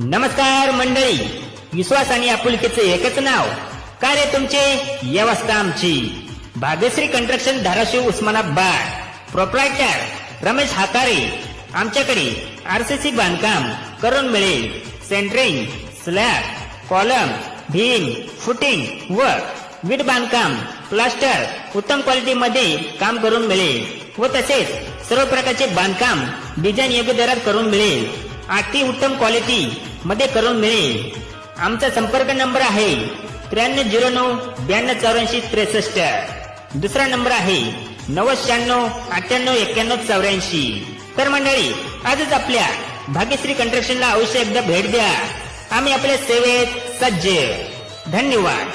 नमस्कार मंडळी. विश्वास आणि आपुलकीचे एकच नाव. काय रे तुमचे? व्यवस्था आमची. भाग्यश्री कंस्ट्रक्शन धाराशिव उस्मानाबाद. प्रोप्रायटर रमेश हातारे. आमच्याकडे आरसीसी बांधकाम करून मिळेल. Centering slab column beam footing व वीट बांधकाम प्लास्टर उत्तम क्वालिटी मध्ये काम करून मिळेल. व तसेच सर्व प्रकारचे बांधकाम डिझाईन योग्य दरात करून मिळेल. अति उत्तम क्वालिटी मध्ये करून मिळेल. आमचा संपर्क नंबर आहे त्र्याण्णव झिरो नऊ ब्याण्णव चौऱ्याऐंशी त्रेसष्ट. दुसरा नंबर आहे नव्वद शहाण्णव अठ्ठ्याण्णव एक्क्याण्णव चौऱ्याऐंशी. तर मंडळी आजच आपल्या भाग्यश्री कंट्रक्शनला अवश्य एकदा भेट द्या. आम्ही आपल्या सेवेत सज्ज. धन्यवाद.